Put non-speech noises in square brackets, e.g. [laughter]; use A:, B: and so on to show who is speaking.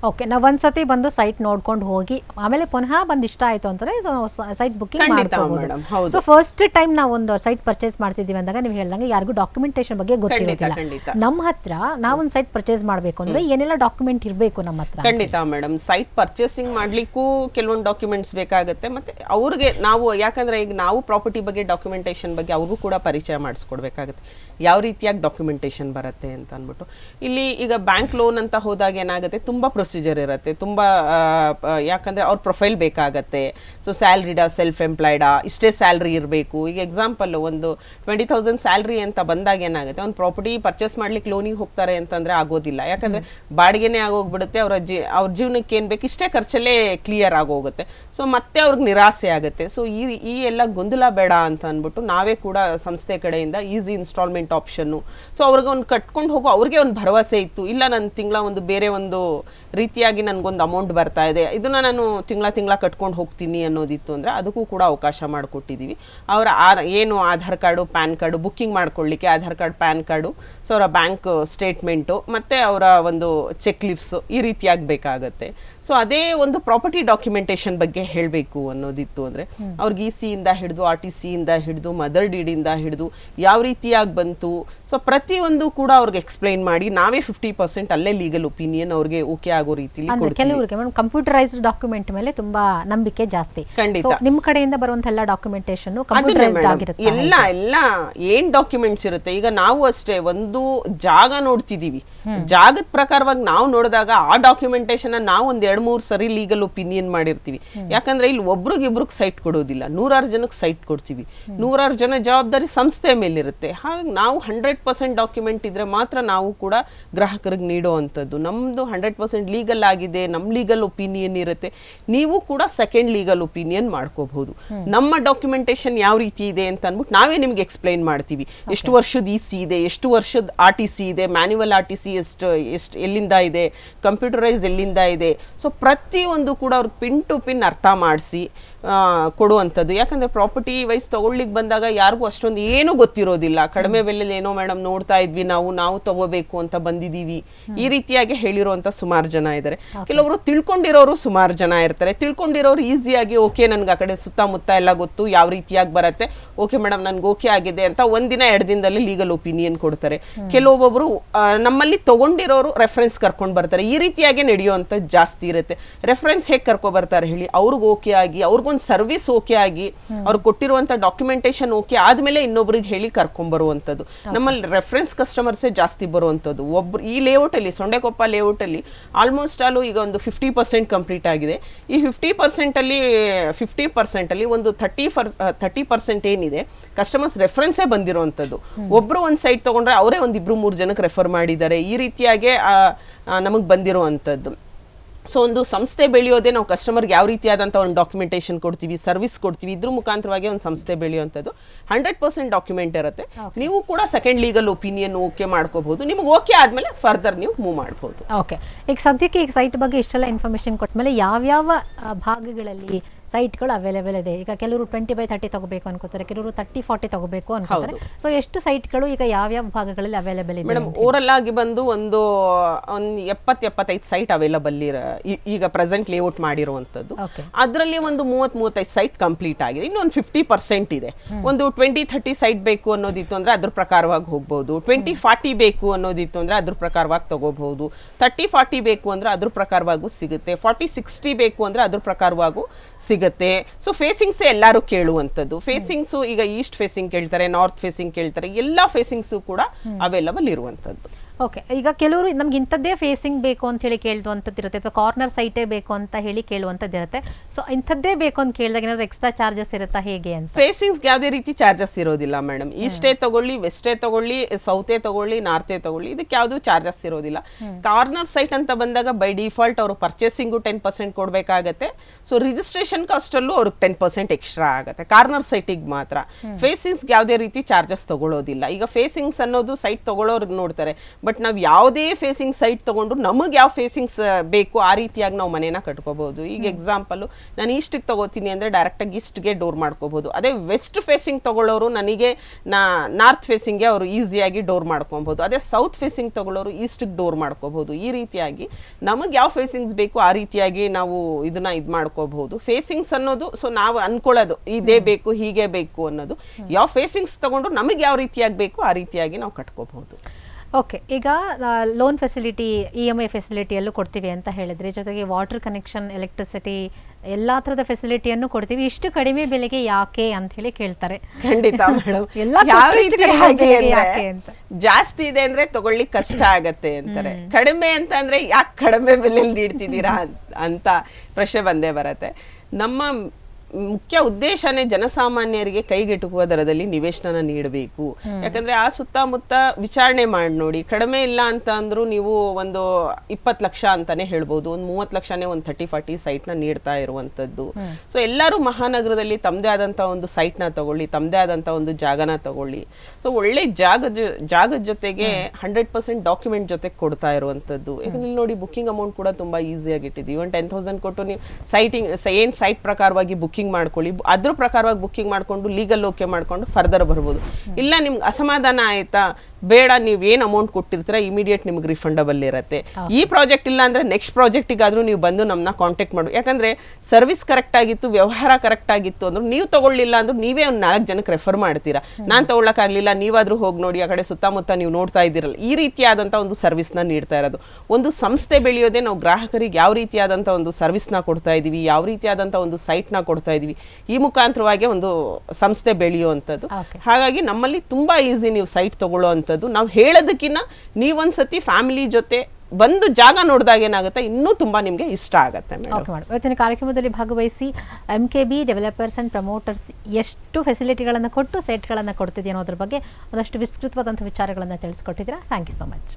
A: Okay ನಾವು ಒಂದ್ಸತಿ ಬಂದು ಸೈಟ್ ನೋಡ್ಕೊಂಡು ಹೋಗಿ ಆಮೇಲೆ ಪುನಃ ಬಂದು ಇಷ್ಟ ಆಯ್ತು ಅಂತಂದ್ರೆ ಸೈಟ್
B: ಬುಕ್ಕಿಂಗ್
A: ಮಾಡ್ಕೋಬಹುದು ಸೊ ಫಸ್ಟ್ ಟೈಮ್ ನಾವು ಒಂದು ಸೈಟ್ ಪರ್ಚೇಸ್ ಮಾಡ್ತಿದೀವಿ ಅಂದಾಗ ನೀವು ಹೇಳ್ದಂಗೆ ಯಾರಿಗೂ ಡಾಕ್ಯುಮೆಂಟೇಶನ್ ಬಗ್ಗೆ ಗೊತ್ತಿರೋದಿಲ್ಲ. ನಮ್ಮ ಹತ್ರ ನಾವೊಂದು ಸೈಟ್ ಪರ್ಚೇಸ್ ಮಾಡಬೇಕು ಅಂದ್ರೆ ಏನೆಲ್ಲ ಡಾಕ್ಯುಮೆಂಟ್ ಇರಬೇಕು ನಮ್ಮ ಹತ್ರ
B: ಖಂಡಿತ ಮೇಡಮ್ ಸೈಟ್ ಪರ್ಚೇಸಿಂಗ್ ಮಾಡ್ಲಿಕ್ಕೂ ಕೆಲವೊಂದು ಡಾಕ್ಯುಮೆಂಟ್ಸ್ ಬೇಕಾಗುತ್ತೆ ಮತ್ತೆ ಅವ್ರಿಗೆ ನಾವು ಯಾಕಂದ್ರೆ ಈಗ ನಾವು ಪ್ರಾಪರ್ಟಿ ಬಗ್ಗೆ ಡಾಕ್ಯುಮೆಂಟೇಶನ್ ಬಗ್ಗೆ ಅವ್ರಿಗೂ ಕೂಡ ಪರಿಚಯ ಮಾಡಿಸ್ಕೊಡ್ಬೇಕಾಗುತ್ತೆ. ಯಾವ ರೀತಿಯಾಗಿ ಡಾಕ್ಯುಮೆಂಟೇಶನ್ ಬರುತ್ತೆ ಅಂತ ಅಂದ್ಬಿಟ್ಟು. ಇಲ್ಲಿ ಈಗ ಬ್ಯಾಂಕ್ ಲೋನ್ ಅಂತ ಹೋದಾಗ ಏನಾಗುತ್ತೆ? ತುಂಬ ಪ್ರೊಸೀಜರ್ ಇರುತ್ತೆ. ತುಂಬ ಯಾಕಂದರೆ ಅವ್ರ ಪ್ರೊಫೈಲ್ ಬೇಕಾಗತ್ತೆ. ಸೊ ಸ್ಯಾಲ್ರಿಡಾ ಸೆಲ್ಫ್ ಎಂಪ್ಲಾಯ್ಡಾ ಇಷ್ಟೇ ಸ್ಯಾಲ್ರಿ ಇರಬೇಕು. ಈಗ ಎಕ್ಸಾಂಪಲ್ ಒಂದು ಟ್ವೆಂಟಿ ತೌಸಂಡ್ ಸ್ಯಾಲ್ರಿ ಅಂತ ಬಂದಾಗ ಏನಾಗುತ್ತೆ? ಒಂದು ಪ್ರಾಪರ್ಟಿ ಪರ್ಚೇಸ್ ಮಾಡ್ಲಿಕ್ಕೆ ಲೋನಿಗೆ ಹೋಗ್ತಾರೆ ಅಂತಂದರೆ ಆಗೋದಿಲ್ಲ. ಯಾಕಂದರೆ ಬಾಡಿಗೆನೇ ಆಗೋಗ್ಬಿಡುತ್ತೆ. ಅವರ ಜೀ ಅವ್ರ ಜೀವನಕ್ಕೆ ಏನು ಬೇಕು? ಇಷ್ಟೇ ಖರ್ಚಲ್ಲೇ ಕ್ಲಿಯರ್ ಆಗೋಗುತ್ತೆ. ಸೊ ಮತ್ತೆ ಅವ್ರಿಗೆ ನಿರಾಸೆ ಆಗುತ್ತೆ. ಸೊ ಈ ಈ ಎಲ್ಲ ಗೊಂದಲ ಬೇಡ ಅಂತ ಅಂದ್ಬಿಟ್ಟು ನಾವೇ ಕೂಡ ಸಂಸ್ಥೆ ಕಡೆಯಿಂದ ಈಸಿ ಇನ್ಸ್ಟಾಲ್ಮೆಂಟ್ ಆಪ್ಷನ್ನು ಸೊ ಅವ್ರಿಗೆ ಒಂದು ಕಟ್ಕೊಂಡು ಹೋಗೋ, ಅವ್ರಿಗೆ ಒಂದು ಭರವಸೆ ಇತ್ತು. ಇಲ್ಲ ನನ್ನ ತಿಂಗಳ ಒಂದು ಬೇರೆ ಒಂದು ರೀತಿಯಾಗಿ ನನಗೊಂದು ಅಮೌಂಟ್ ಬರ್ತಾ ಇದೆ. ಇದನ್ನು ನಾನು ತಿಂಗಳ ತಿಂಗಳ ಕಟ್ಕೊಂಡು ಹೋಗ್ತೀನಿ ಅನ್ನೋದಿತ್ತು ಅಂದರೆ ಅದಕ್ಕೂ ಕೂಡ ಅವಕಾಶ ಮಾಡಿಕೊಟ್ಟಿದ್ದೀವಿ ಅವರ ಆ ಏನು Aadhaar card, pan card, booking ಮಾಡ್ಕೊಳ್ಳಿಕ್ಕೆ Aadhaar card, pan card, so, ಅವರ ಬ್ಯಾಂಕ್ ಸ್ಟೇಟ್ಮೆಂಟು ಮತ್ತು ಅವರ ಒಂದು ಚೆಕ್ ಲಿಪ್ಸು ಈ ರೀತಿಯಾಗಿ ಬೇಕಾಗತ್ತೆ. ಸೊ ಅದೇ ಒಂದು ಪ್ರಾಪರ್ಟಿ ಡಾಕ್ಯುಮೆಂಟೇಶನ್ ಬಗ್ಗೆ ಹೇಳಬೇಕು ಅನ್ನೋದಿತ್ತು ಅಂದ್ರೆ ಅವ್ರಿಗೆ ಇ ಸಿಯಿಂದ ಹಿಡಿದು ಆರ್ ಟಿ ಸಿಯಿಂದ ಹಿಡಿದು ಮದರ್ ಡೀಡಿಂದ ಹಿಡಿದು ಯಾವ ರೀತಿಯಾಗಿ ಬಂತು? ಸೊ ಪ್ರತಿಯೊಂದು ಕೂಡ ಅವ್ರಿಗೆ ಎಕ್ಸ್ಪ್ಲೈನ್ ಮಾಡಿ ನಾವೇ ಫಿಫ್ಟಿ ಪರ್ಸೆಂಟ್ ಅಲ್ಲೇ ಲೀಗಲ್ ಒಪಿನಿಯನ್ ಅವ್ರಿಗೆ ಓಕೆ ಆಗೋ ರೀತಿಲಿ
A: ಕೆಲವರಿಗೆ ಮೇಡಮ್ ಕಂಪ್ಯೂಟರೈಸ್ಡ್ ಡಾಕ್ಯುಮೆಂಟ್ ಮೇಲೆ ತುಂಬಾ ನಂಬಿಕೆ ಜಾಸ್ತಿ.
B: ಖಂಡಿತ.
A: ನಿಮ್ಮ ನಿಮ್ ಕಡೆಯಿಂದ ಬರುವಂತ ಎಲ್ಲ ಡಾಕ್ಯುಮೆಂಟೇಶನ್
B: ಎಲ್ಲ ಎಲ್ಲ ಏನ್ ಡಾಕ್ಯುಮೆಂಟ್ಸ್ ಇರುತ್ತೆ? ಈಗ ನಾವು ಅಷ್ಟೇ ಒಂದು ಜಾಗ ನೋಡ್ತಿದೀವಿ. ಜಾಗದ ಪ್ರಕಾರವಾಗಿ ನಾವು ನೋಡಿದಾಗ ಆ ಡಾಕ್ಯುಮೆಂಟೇಶನ್ ನಾವು ಒಂದ್ ಎರಡ್ ಮೂರು ಸರಿ ಲೀಗಲ್ ಒಪಿನಿಯನ್ ಮಾಡಿರ್ತೀವಿ. ಯಾಕಂದ್ರೆ ಇಲ್ಲಿ ಒಬ್ರಿಗಿಬ್ರಿಗೆ ಸೈಟ್ ಕೊಡೋದಿಲ್ಲ. ನೂರಾರು ಜನಕ್ಕೆ ಸೈಟ್ ಕೊಡ್ತೀವಿ. ನೂರಾರು ಜನ ಜವಾಬ್ದಾರಿ ಸಂಸ್ಥೆ ಮೇಲಿರುತ್ತೆ. ಹಾಗಾಗಿ ನಾವು ಹಂಡ್ರೆಡ್ ಪರ್ಸೆಂಟ್ ಡಾಕ್ಯುಮೆಂಟ್ ಇದ್ರೆ ಮಾತ್ರ ನಾವು ಕೂಡ ಗ್ರಾಹಕರಿಗೆ ನೀಡೋ ಅಂಥದ್ದು. ನಮ್ದು ಹಂಡ್ರೆಡ್ ಪರ್ಸೆಂಟ್ ಲೀಗಲ್ ಆಗಿದೆ ನಮ್ಮ ಲೀಗಲ್ ಒಪಿನಿಯನ್ ಇರುತ್ತೆ. ನೀವು ಕೂಡ ಸೆಕೆಂಡ್ ಲೀಗಲ್ ಒಪಿನಿಯನ್ ಮಾಡ್ಕೋಬಹುದು. ನಮ್ಮ ಡಾಕ್ಯುಮೆಂಟೇಶನ್ ಯಾವ ರೀತಿ ಇದೆ ಅಂತ ಅಂದ್ಬಿಟ್ಟು ನಾವೇ ನಿಮ್ಗೆ ಎಕ್ಸ್ಪ್ಲೈನ್ ಮಾಡ್ತೀವಿ. ಎಷ್ಟು ವರ್ಷದ ಇ ಸಿ ಇದೆ ಎಷ್ಟು ವರ್ಷದ ಆರ್ ಟಿ ಸಿ ಇದೆ ಮ್ಯಾನ್ಯುವಲ್ ಆರ್ ಟಿ ಸಿ ಎಷ್ಟು ಎಷ್ಟು ಎಲ್ಲಿಂದ ಇದೆ ಕಂಪ್ಯೂಟರೈಸ್ ಎಲ್ಲಿಂದ ಇದೆ. ಸೊ ಪ್ರತಿಯೊಂದು ಕೂಡ ಅವ್ರಿಗೆ ಪಿನ್ ಟು ಪಿನ್ ಅರ್ಥ ಮಾಡಿಸಿ ಕೊಡುವಂಥದ್ದು. ಯಾಕಂದ್ರೆ ಪ್ರಾಪರ್ಟಿ ವೈಸ್ ತೊಗೊಳ್ಲಿಕ್ಕೆ ಬಂದಾಗ ಯಾರಿಗೂ ಅಷ್ಟೊಂದು ಏನೂ ಗೊತ್ತಿರೋದಿಲ್ಲ. ಕಡಿಮೆ ಬೆಲೆಯಲ್ಲಿ ಏನೋ ಮೇಡಮ್ ನೋಡ್ತಾ ಇದ್ವಿ ನಾವು ನಾವು ತಗೋಬೇಕು ಅಂತ ಬಂದಿದ್ದೀವಿ ಈ ರೀತಿಯಾಗಿ ಹೇಳಿರುವಂಥ ಸುಮಾರು ಜನ ಇದ್ದಾರೆ ಕೆಲವರು ತಿಳ್ಕೊಂಡಿರೋರು ಸುಮಾರು ಜನ ಇರ್ತಾರೆ. ತಿಳ್ಕೊಂಡಿರೋರು ಈಸಿಯಾಗಿ ಓಕೆ ನನಗೆ ಆ ಕಡೆ ಸುತ್ತಮುತ್ತ ಎಲ್ಲ ಗೊತ್ತು ಯಾವ ರೀತಿಯಾಗಿ ಬರುತ್ತೆ. ಓಕೆ ಮೇಡಮ್ ನನ್ಗೆ ಓಕೆ ಆಗಿದೆ ಅಂತ ಒಂದಿನ ಎರಡು ದಿನದಲ್ಲಿ ಲೀಗಲ್ ಒಪಿನಿಯನ್ ಕೊಡ್ತಾರೆ. ಕೆಲವೊಬ್ಬೊಬ್ರು ನಮ್ಮಲ್ಲಿ ತಗೊಂಡಿರೋರು ರೆಫರೆನ್ಸ್ ಕರ್ಕೊಂಡು ಬರ್ತಾರೆ. ಈ ರೀತಿಯಾಗಿ ನಡೆಯುವಂಥ ಜಾಸ್ತಿ ಇರುತ್ತೆ. ರೆಫರೆನ್ಸ್ ಹೇಗೆ ಕರ್ಕೊ ಬರ್ತಾರೆ ಹೇಳಿ. ಅವ್ರಿಗೆ ಓಕೆ ಆಗಿ ಅವ್ರಿಗೊಂದು ಸರ್ವಿಸ್ ಓಕೆ ಆಗಿ ಅವ್ರು ಕೊಟ್ಟಿರುವಂತ ಡಾಕ್ಯುಮೆಂಟೇಶನ್ ಓಕೆ ಆದ್ಮೇಲೆ ಇನ್ನೊಬ್ರಿಗೆ ಹೇಳಿ ಕರ್ಕೊಂಡ್ ಬರುವಂತದ್ದು. ನಮ್ಮಲ್ಲಿ ರೆಫರೆನ್ಸ್ ಕಸ್ಟಮರ್ಸೇ ಜಾಸ್ತಿ ಬರುವಂತದ್ದು. ಒಬ್ರು ಈ ಲೇಔಟ್ ಅಲ್ಲಿ ಸೊಂಡೆಕೊಪ್ಪ ಲೇಔಟ್ ಅಲ್ಲಿ ಆಲ್ಮೋಸ್ಟ್ ಆಲು ಈಗ ಒಂದು ಫಿಫ್ಟಿ ಪರ್ಸೆಂಟ್ ಕಂಪ್ಲೀಟ್ ಆಗಿದೆ. ಈ ಫಿಫ್ಟಿ ಪರ್ಸೆಂಟ್ ಅಲ್ಲಿ ಫಿಫ್ಟಿ ಪರ್ಸೆಂಟ್ ಅಲ್ಲಿ ಒಂದು ಥರ್ಟಿ ಥರ್ಟಿ ಪರ್ಸೆಂಟ್ ಏನಿದೆ ಕಸ್ಟಮರ್ಸ್ ರೆಫರೆನ್ಸೇ ಬಂದಿರುವಂತದ್ದು. ಒಬ್ರು ಒಂದು ಸೈಟ್ ತಗೊಂಡ್ರೆ ಅವರೇ ಒಂದ್ ಇಬ್ರು ಮೂರು ಜನಕ್ಕೆ ರೆಫರ್ ಮಾಡಿದ್ದಾರೆ. ಈ ರೀತಿಯಾಗಿ ನಮಗೆ ಬಂದಿರುವಂತದ್ದು. ಸೊ ಒಂದು ಸಂಸ್ಥೆ ಬೆಳೆಯೋದೇ ನಾವು ಕಸ್ಟಮರ್ಗೆ ಯಾವ ರೀತಿಯಾದಂಥ ಒಂದು ಡಾಕ್ಯುಮೆಂಟೇಶನ್ ಕೊಡ್ತೀವಿ ಸರ್ವಿಸ್ ಕೊಡ್ತೀವಿ ಇದ್ರ ಮುಖಾಂತರವಾಗಿ ಒಂದು ಸಂಸ್ಥೆ ಬೆಳೆಯುವಂಥದ್ದು. ಹಂಡ್ರೆಡ್ ಪರ್ಸೆಂಟ್ ಡಾಕ್ಯುಮೆಂಟ್ ಇರುತ್ತೆ. ನೀವು ಕೂಡ ಸೆಕೆಂಡ್ ಲೀಗಲ್ ಒಪಿನಿಯನ್ ಓಕೆ ಮಾಡ್ಕೋಬಹುದು. ನಿಮ್ಗೆ ಓಕೆ ಆದ್ಮೇಲೆ ಫರ್ದರ್ ನೀವು ಮೂವ್ ಮಾಡ್ಬೋದು.
A: ಓಕೆ ಈಗ ಸದ್ಯಕ್ಕೆ ಈಗ ಸೈಟ್ ಬಗ್ಗೆ ಇಷ್ಟೆಲ್ಲ ಇನ್ಫಾರ್ಮೇಶನ್ ಕೊಟ್ಮೇಲೆ ಯಾವ್ಯಾವ ಆ, ಭಾಗಗಳಲ್ಲಿ ಸೈಟ್ಗಳು ಅವೈಲೇಬಲ್ ಇದೆ. ಈಗ ಕೆಲವರು ಟ್ವೆಂಟಿ ಬೈ ತರ್ಟಿ ತಗೋಬೇಕು ಅನ್ಕೋತಾರೆ ಕೆಲವರು ತರ್ಟಿ ಫಾರ್ಟಿ ತಗೋಬೇಕು ಅನ್ಕೋತಾರೆ. ಸೊ ಎಷ್ಟು ಸೈಟ್ಗಳು ಈಗ ಯಾವ್ಯಾವ ಭಾಗಗಳಲ್ಲಿ ಅವೈಲೇಬಲ್ ಇದೆ
B: ಮೇಡಮ್ ಓವರಲ್ ಆಗಿ ಬಂದು ಒಂದು ಒಂದು ಎಪ್ಪತ್ತು ಎಪ್ಪತ್ತೈದು ಸೈಟ್ ಅವೈಲಬಲ್ ಇರ ಈಗ ಪ್ರೆಸೆಂಟ್ ಲೇಔಟ್ ಮಾಡಿರುವಂಥದ್ದು. ಅದರಲ್ಲಿ ಒಂದು ಮೂವತ್ ಮೂವತ್ತೈದು ಸೈಟ್ ಕಂಪ್ಲೀಟ್ ಆಗಿದೆ. ಇನ್ನೊಂದು ಫಿಫ್ಟಿ ಪರ್ಸೆಂಟ್ ಇದೆ. ಒಂದು ಟ್ವೆಂಟಿ ಥರ್ಟಿ ಸೈಟ್ ಬೇಕು ಅನ್ನೋದಿತ್ತು ಅಂದ್ರೆ ಅದ್ರ ಪ್ರಕಾರವಾಗಿ ಹೋಗ್ಬೋದು. ಟ್ವೆಂಟಿ ಫಾರ್ಟಿ ಬೇಕು ಅನ್ನೋದಿತ್ತು ಅಂದ್ರೆ ಅದ್ರ ಪ್ರಕಾರವಾಗಿ ತಗೋಬಹುದು. ತರ್ಟಿ ಫಾರ್ಟಿ ಬೇಕು ಅಂದ್ರೆ ಅದ್ರ ಪ್ರಕಾರವಾಗೂ ಸಿಗುತ್ತೆ. ಫಾರ್ಟಿ ಸಿಕ್ಸ್ಟಿ ಬೇಕು ಅಂದ್ರೆ ಅದ್ರ ಪ್ರಕಾರವಾಗೂ ಸಿಗುತ್ತೆ. ಸೊ ಫೇಸಿಂಗ್ಸ್ ಎಲ್ಲರೂ ಕೇಳುವಂಥದ್ದು. ಫೇಸಿಂಗ್ಸು ಈಗ ಈಸ್ಟ್ ಫೇಸಿಂಗ್ ಕೇಳ್ತಾರೆ ನಾರ್ತ್ ಫೇಸಿಂಗ್ ಕೇಳ್ತಾರೆ ಎಲ್ಲ ಫೇಸಿಂಗ್ಸು ಕೂಡ ಅವೈಲಬಲ್ ಇರುವಂಥದ್ದು.
A: ಓಕೆ ಈಗ ಕೆಲವರು ನಮ್ಗೆ ಇಂಥದ್ದೇ ಫೇಸಿಂಗ್ ಬೇಕು ಅಂತ ಹೇಳಿ ಕೇಳುವಂಥದ್ದು ಇರುತ್ತೆ ಅಥವಾ ಕಾರ್ನರ್ ಸೈಟೇ ಬೇಕು ಅಂತ ಹೇಳಿ ಕೇಳುವಂಥದ್ದು ಇರುತ್ತೆ. ಸೊ ಇಂಥದ್ದೇ ಬೇಕು ಅಂತ ಕೇಳಿದಾಗ ಏನಾದ್ರು ಎಕ್ಸ್ಟ್ರಾ ಚಾರ್ಜಸ್ ಇರುತ್ತಾ ಹೇಗೆ ಅಂತ?
B: ಫೇಸಿಂಗ್ಸ್ಗೆ ಯಾವುದೇ ರೀತಿ ಚಾರ್ಜಸ್ ಇರೋದಿಲ್ಲ ಮೇಡಮ್ ಈಸ್ಟೇ ತಗೊಳ್ಳಿ ವೆಸ್ಟೇ ತಗೊಳ್ಳಿ ಸೌತೆ ತಗೊಳ್ಳಿ ನಾರ್ತೆ ತಗೊಳ್ಳಿ ಇದಕ್ಕೆ ಯಾವುದೂ ಚಾರ್ಜಸ್ ಇರೋದಿಲ್ಲ. ಕಾರ್ನರ್ ಸೈಟ್ ಅಂತ ಬಂದಾಗ ಬೈ ಡಿಫಾಲ್ಟ್ ಅವರು ಪರ್ಚೇಸಿಂಗು ಟೆನ್ ಪರ್ಸೆಂಟ್ ಕೊಡಬೇಕಾಗತ್ತೆ. ಸೊ ರಿಜಿಸ್ಟ್ರೇಷನ್ ಕಾಸ್ಟಲ್ಲೂ ಅವ್ರಿಗೆ ಟೆನ್ ಪರ್ಸೆಂಟ್ ಎಕ್ಸ್ಟ್ರಾ ಆಗುತ್ತೆ ಕಾರ್ನರ್ ಸೈಟಿಗೆ ಮಾತ್ರ. ಫೇಸಿಂಗ್ಸ್ಗೆ ಯಾವುದೇ ರೀತಿ ಚಾರ್ಜಸ್ ತಗೊಳ್ಳೋದಿಲ್ಲ ಈಗ ಫೇಸಿಂಗ್ಸ್ ಅನ್ನೋದು ಸೈಟ್ ತಗೊಳ್ಳೋರು ನೋಡ್ತಾರೆ. ಬಟ್ ನಾವು ಯಾವುದೇ ಫೇಸಿಂಗ್ ಸೈಟ್ ತಗೊಂಡ್ರು ನಮಗೆ ಯಾವ ಫೇಸಿಂಗ್ಸ್ ಬೇಕು ಆ ರೀತಿಯಾಗಿ ನಾವು ಮನೇನ ಕಟ್ಕೋಬಹುದು ಈಗ ಎಕ್ಸಾಂಪಲ್ ನಾನು ಈಸ್ಟಿಗೆ ತಗೋತೀನಿ ಅಂದರೆ ಡೈರೆಕ್ಟಾಗಿ ಈಸ್ಟ್ಗೆ ಡೋರ್ ಮಾಡ್ಕೋಬಹುದು ಅದೇ ವೆಸ್ಟ್ ಫೇಸಿಂಗ್ ತಗೊಳ್ಳೋರು ನನಗೆ ನಾ ನಾರ್ತ್ ಫೇಸಿಂಗ್ಗೆ ಅವರು ಈಸಿಯಾಗಿ ಡೋರ್ ಮಾಡ್ಕೊಬೋದು. ಅದೇ ಸೌತ್ ಫೇಸಿಂಗ್ ತೊಗೊಳ್ಳೋರು ಈಸ್ಟಿಗೆ ಡೋರ್ ಮಾಡ್ಕೋಬಹುದು ಈ ರೀತಿಯಾಗಿ ನಮಗೆ ಯಾವ ಫೇಸಿಂಗ್ಸ್ ಬೇಕು ಆ ರೀತಿಯಾಗಿ ನಾವು ಇದನ್ನ ಇದು ಮಾಡ್ಕೋಬಹುದು ಫೇಸಿಂಗ್ಸ್ ಅನ್ನೋದು ಸೊ ನಾವು ಅನ್ಕೊಳ್ಳೋದು ಇದೇ ಬೇಕು ಹೀಗೆ ಬೇಕು ಅನ್ನೋದು. ಯಾವ ಫೇಸಿಂಗ್ಸ್ ತಗೊಂಡು ನಮಗೆ ಯಾವ ರೀತಿಯಾಗಿ ಬೇಕು ಆ ರೀತಿಯಾಗಿ ನಾವು ಕಟ್ಕೋಬಹುದು
A: ಓಕೆ ಈಗ loan facility E M I ಫೆಸಿಲಿಟಿಯಲ್ಲೂ ಕೊಡ್ತೀವಿ ಅಂತ ಹೇಳಿದ್ರೆ. ಜೊತೆಗೆ ವಾಟರ್ ಕನೆಕ್ಷನ್ ಎಲೆಕ್ಟ್ರಿಸಿಟಿ ಎಲ್ಲ ಥರದ ಫೆಸಿಲಿಟಿಯನ್ನು ಕೊಡ್ತೀವಿ. ಇಷ್ಟು ಕಡಿಮೆ ಬೆಲೆಗೆ ಯಾಕೆ ಅಂತ ಹೇಳಿ ಕೇಳ್ತಾರೆ.
B: ಖಂಡಿತ ಮೇಡಮ್ [laughs]
A: ಎಲ್ಲ
B: ಯಾವ ರೀತಿ ಹಾಗೆ
A: ಬೆಲೆಗೆ
B: ಅಂದ್ರೆ
A: ಯಾಕೆ ಅಂತ?
B: ಜಾಸ್ತಿ ಇದೆ ಅಂದ್ರೆ ತಗೊಳ್ಳಿ ಕಷ್ಟ ಆಗತ್ತೆ ಅಂತಾರೆ. ಕಡಿಮೆ ಅಂತ ಅಂದ್ರೆ ಯಾಕೆ ಕಡಿಮೆ ಬೆಲೆಯಲ್ಲಿ ನೀಡ್ತಿದ್ದೀರಾ ಅಂತ ಪ್ರಶ್ನೆ ಬಂದೇ ಬರತ್ತೆ. ನಮ್ಮ ಮುಖ್ಯ ಉದ್ದೇಶನೇ ಜನಸಾಮಾನ್ಯರಿಗೆ ಕೈಗೆಟುಕುವ ದರದಲ್ಲಿ ನಿವೇಶನ ನೀಡಬೇಕು. ಯಾಕಂದ್ರೆ ಆ ಸುತ್ತಮುತ್ತ ವಿಚಾರಣೆ ಮಾಡಿ ನೋಡಿ ಕಡಿಮೆ ಇಲ್ಲ ಅಂತ ಅಂದ್ರೂ ನೀವು ಒಂದು ಇಪ್ಪತ್ತು ಲಕ್ಷ ಅಂತಾನೆ ಹೇಳ್ಬೋದು. ಒಂದು ಮೂವತ್ತು ಲಕ್ಷನೇ ಒಂದು ಥರ್ಟಿ ಫಾರ್ಟಿ ಸೈಟ್ನ ನೀಡ್ತಾ ಇರುವಂಥದ್ದು. ಸೊ ಎಲ್ಲರೂ ಮಹಾನಗರದಲ್ಲಿ ತಮ್ಮದೇ ಆದಂಥ ಒಂದು ಸೈಟ್ನ ತಗೊಳ್ಳಿ ತಮ್ಮದೇ ಆದಂಥ ಒಂದು ಜಾಗನ ತಗೊಳ್ಳಿ. ಸೊ ಒಳ್ಳೆ ಜಾಗ ಜಾಗದ ಜೊತೆಗೆ ಹಂಡ್ರೆಡ್ ಪರ್ಸೆಂಟ್ ಡಾಕ್ಯುಮೆಂಟ್ ಜೊತೆ ಕೊಡ್ತಾ ಇರುವಂಥದ್ದು. ಇಲ್ಲಿ ನೋಡಿ ಬುಕ್ಕಿಂಗ್ ಅಮೌಂಟ್ ಕೂಡ ತುಂಬಾ ಈಸಿಯಾಗಿ ಇಟ್ಟಿದ್ದೀವಿ ಟೆನ್ ತೌಸಂಡ್ ಕೊಟ್ಟು ನೀವು ಸೈಟಿಂಗ್ ಏನು ಸೈಟ್ ಪ್ರಕಾರವಾಗಿ ಬುಕ್ಕಿಂಗ್ ಮಾಡ್ಕೊಳ್ಳಿ. ಅದ್ರ ಪ್ರಕಾರವಾಗಿ ಬುಕ್ಕಿಂಗ್ ಮಾಡ್ಕೊಂಡು ಲೀಗಲ್ ಓಕೆ ಮಾಡ್ಕೊಂಡು ಫರ್ದರ್ ಬರ್ಬೋದು. ಇಲ್ಲ ನಿಮ್ಗೆ ಅಸಮಾಧಾನ ಆಯ್ತಾ? ಬೇಡ ನೀವು ಏನು ಅಮೌಂಟ್ ಕೊಟ್ಟಿರ್ತೀರ ಇಮಿಡಿಯೇಟ್ ನಿಮ್ಗೆ ರಿಫಂಡಬಲ್ ಇರುತ್ತೆ. ಈ ಪ್ರಾಜೆಕ್ಟ್ ಇಲ್ಲ ಅಂದ್ರೆ ನೆಕ್ಸ್ಟ್ ಪ್ರಾಜೆಕ್ಟಿಗಾದರೂ ನೀವು ಬಂದು ನಮ್ಮನ್ನ ಕಾಂಟ್ಯಾಕ್ಟ್ ಮಾಡು. ಯಾಕಂದ್ರೆ ಸರ್ವಿಸ್ ಕರೆಕ್ಟ್ ಆಗಿತ್ತು ವ್ಯವಹಾರ ಕರೆಕ್ಟ್ ಆಗಿತ್ತು ಅಂದ್ರೆ ನೀವು ತಗೊಳ್ಳಿಲ್ಲ ಅಂದ್ರೆ ನೀವೇ ಒಂದು ನಾಲ್ಕು ಜನಕ್ಕೆ ರೆಫರ್ ಮಾಡ್ತೀರಾ. ನಾನು ತಗೊಳ್ಳೋಕ್ಕಾಗಲಿಲ್ಲ ನೀವಾದರೂ ಹೋಗಿ ನೋಡಿ ಆ ಕಡೆ ಸುತ್ತಮುತ್ತ ನೀವು ನೋಡ್ತಾ ಇದ್ದೀರಲ್ಲ ಈ ರೀತಿಯಾದಂಥ ಒಂದು ಸರ್ವಿಸ್ನ ನೀಡ್ತಾ ಇರೋದು. ಒಂದು ಸಂಸ್ಥೆ ಬೆಳೆಯೋದೇ ನಾವು ಗ್ರಾಹಕರಿಗೆ ಯಾವ ರೀತಿಯಾದಂಥ ಒಂದು ಸರ್ವಿಸ್ನ ಕೊಡ್ತಾ ಇದ್ದೀವಿ ಯಾವ ರೀತಿಯಾದಂಥ ಒಂದು ಸೈಟ್ನ ಕೊಡ್ತಾ ಇದ್ದೀವಿ ಈ ಮುಖಾಂತರವಾಗಿ ಒಂದು ಸಂಸ್ಥೆ ಬೆಳೆಯುವಂಥದ್ದು. ಹಾಗಾಗಿ ನಮ್ಮಲ್ಲಿ ತುಂಬಾ ಈಸಿ ನೀವು ಸೈಟ್ ತಗೊಳ್ಳೋ ಅಂಥದ್ದು ನಾವು ಹೇಳೋದಕ್ಕಿಂತ ನೀವೊಂದ್ಸತಿ ಫ್ಯಾಮಿಲಿ ಜೊತೆ ಬಂದು ಜಾಗ ನೋಡಿದಾಗ ಏನಾಗುತ್ತೆ? ಇನ್ನೂ ತುಂಬಾ ನಿಮಗೆ ಇಷ್ಟ ಆಗುತ್ತೆ
A: ಇವತ್ತಿನ ಕಾರ್ಯಕ್ರಮದಲ್ಲಿ ಭಾಗವಹಿಸಿ M K B developers and promoters ಎಷ್ಟು ಫೆಸಿಲಿಟಿಗಳನ್ನು ಕೊಟ್ಟು ಸೆಟ್ಗಳನ್ನು ಕೊಡ್ತಿದೆಯೋ ಅನ್ನೋದ್ರ ಬಗ್ಗೆ ಒಂದಷ್ಟು ವಿಸ್ತೃತವಾದಂಥ ವಿಚಾರಗಳನ್ನು ತಿಳಿಸ್ಕೊಟ್ಟಿದ್ದೀರಾ. Thank you so much